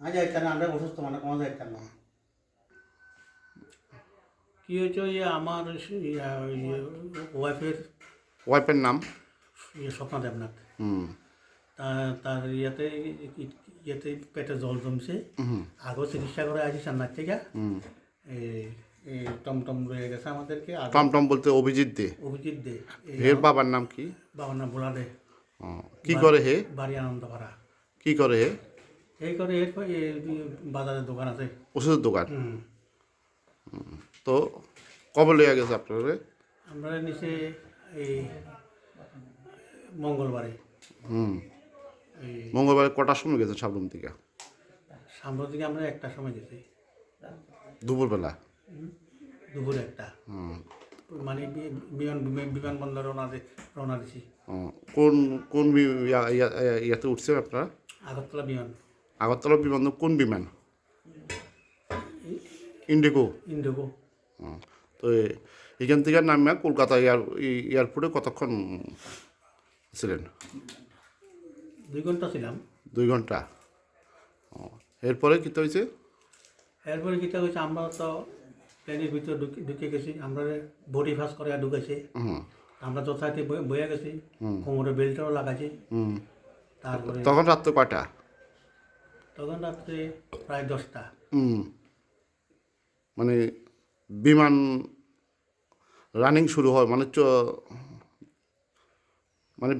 আমি যাইতাম না আমরা অসুস্থ মানে কোনো না কি হয়েছে ওই আমার ওয়াইফের ওয়াইফের নাম? ইয়ে স্বপ্না দেবনাথ। হুম। তার ইয়েতে ইয়েতে পেটে জল জমছে। আগেও চিকিৎসা করে আছি সান্নার থেকে এই টমটম রয়ে গেছে আমাদেরকে। আর টমটম বলতে অভিজিৎ দে। অভিজিৎ দে। হের বাবার নাম কি? বাবার নাম বোলা দে। কি করে হে? বাড়ি আনন্দপাড়া কি করে হে? এই করে এর বাজারের দোকান আছে। ওষুধের দোকান? হুম। তো কবে লইয়া গেছে আপনারা? আমরা নিচে এই মঙ্গলবারে। হুম। এই মঙ্গলবার কটার সময় গেছে সাবরুম থেকে? সামনের দিকে আমরা একটা সময় গেছি। দুপুরবেলা? দুপুরে একটা। মানে বিমান বিমান- বিমানবন্দর রওনা রওনা দিছি। কোন কোন ইয়া- ইয়া- ইয়া- ইয়াতে উঠছে আপনারা? আগরতলা বিমান। আগরতলা বিমান কোন বিমান? ইন্ডিগো। ইন্ডিগো। তো এখান থেকে নামিয়া কলকাতা এয়ার এয়ারপোর্টে কতক্ষণ ছিলেন? দুই ঘণ্টা ছিলাম। দুই ঘণ্টা। এরপরে কী হয়েছে এরপরে যেটা হয়েছে আমরা তো প্লেনের ভিতরে ঢুকে গেছি। আমরা বডি ফাঁস করে ঢুকেছে আমরা যথারীতি বয়ে- গেছি। কোমরে বেল্টও লাগাইছি। হুম তারপরে তখন রাত্রে কয়টা? তখন রাত্রে প্রায় দশটা। মানে বিমান রানিং শুরু হয়। মানে মানে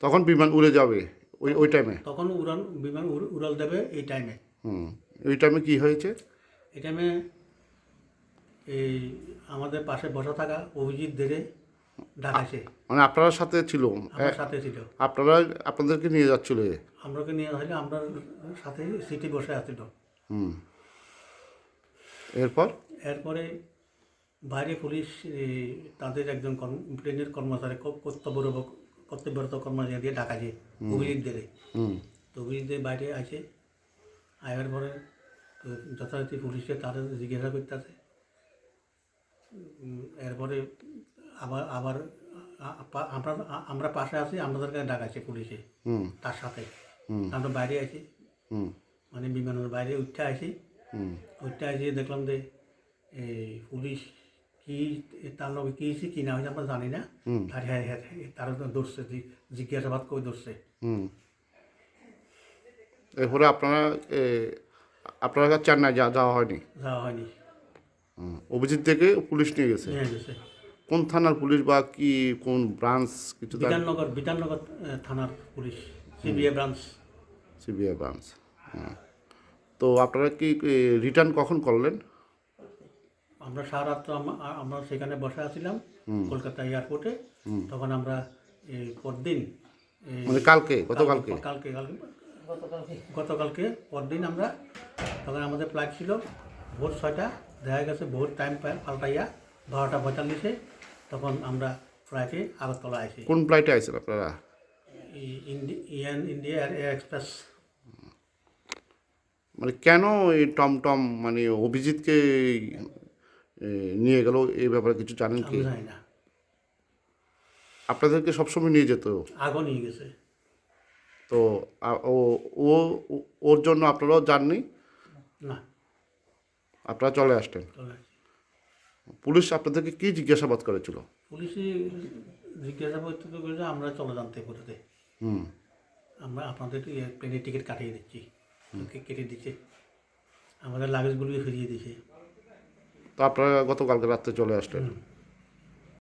তখন বিমান উড়ে যাবে ওই ওই টাইমে তখন উড়ান বিমান উড়াল দেবে এই টাইমে হুম ওই টাইমে কি হয়েছে? এই টাইমে এই আমাদের পাশে বসা থাকা অভিজিৎ দেরে ডাকাইছে মানে আপনার সাথে ছিল? আমার সাথে ছিল। আপনারা আপনাদেরকে নিয়ে যাচ্ছিল। আমরাকে নিয়ে আসলে আমরা সাথে সিটি বসে আছিল হুম। এরপর? এরপরে বাইরে পুলিশ তাদের একজন কর্ম প্লেনের কর্মচারী কর্তব্যরত কর্তব্যরত কর্মচারী দিয়ে ডাকাইছে অভিজিৎ দেরে। হুম। তো অভিজিৎ দে বাইরে আছে আয়ার পরে যথারীতি পুলিশে তাদের জিজ্ঞাসা করতেছে। এরপরে আবার আবার আমরা আমরা পাশে আছি আমাদেরকে ডাকাইছে পুলিশে। তার সাথে। আমরা বাইরে আছি হুম। মানে বিমানের বাইরে উঠতে আসি হুম। উঠতে আসি দেখলাম যে এই পুলিশ কি তার লগে কি হয়েছে কি না হয়েছে আমরা জানি না। তার হ্যাঁ হ্যাঁ তারা তো ধরছে জিজ্ঞাসাবাদ করে ধরছে। এরপরে আপনারা আপনারা কাছে চেন্নাই যা যাওয়া হয়নি? যাওয়া হয়নি। অভিজিৎ থেকে পুলিশ নিয়ে গেছে? কোন থানার পুলিশ বা কি কোন ব্রাঞ্চ কিছু বিধাননগর বিধাননগর থানার police CBI branch CBI branch. তো আপনারা কি রিটার্ন কখন করলেন? আমরা সারারাত্র আম- আ- আমরা সেখানে বসে আছিলাম কলকাতা এয়ারপোর্টে তখন আমরা পরদিন মানে কালকে গতকালকে? কালকে কালকে গতকালকে। পরদিন আমরা তখন আমাদের ফ্লাইট ছিল ভোর ছয়টা। দেখা গেছে বহুত টাইম পাল্টাইয়া বারোটা পঁয়তাল্লিশে তখন আমরা ফ্লাইটে আগরতলা আসি কোন ফ্লাইটে আইছেন আপনারা? Indian India Air Express. মানে কেন এই টমটম মানে অভিজিৎকে নিয়ে গেল? এই ব্যাপারে কিছু জানেন কি? জানি না। আপনাদেরকে সবসময় নিয়ে যেত? আগও নিয়ে গেছে। তো ও ও ও- ওর জন্য আপনারাও যাননি? না। আপনারা চলে আসতেন। চলে আসি। পুলিশ আপনাদেরকে কি জিজ্ঞাসাবাদ করেছিল? পুলিশে জিজ্ঞাসাবাদ তো করেছে আমরা চলে জানতে করতে। হুম। আমরা আপনাদের ইয়ে প্লেনের টিকিট কাটিয়ে দিচ্ছি। কেটে দিচ্ছে। আমাদের লাগেজগুলি ফিরিয়ে দিছে তো আপনারা গতকালকে রাত্রে চলে আসলেন।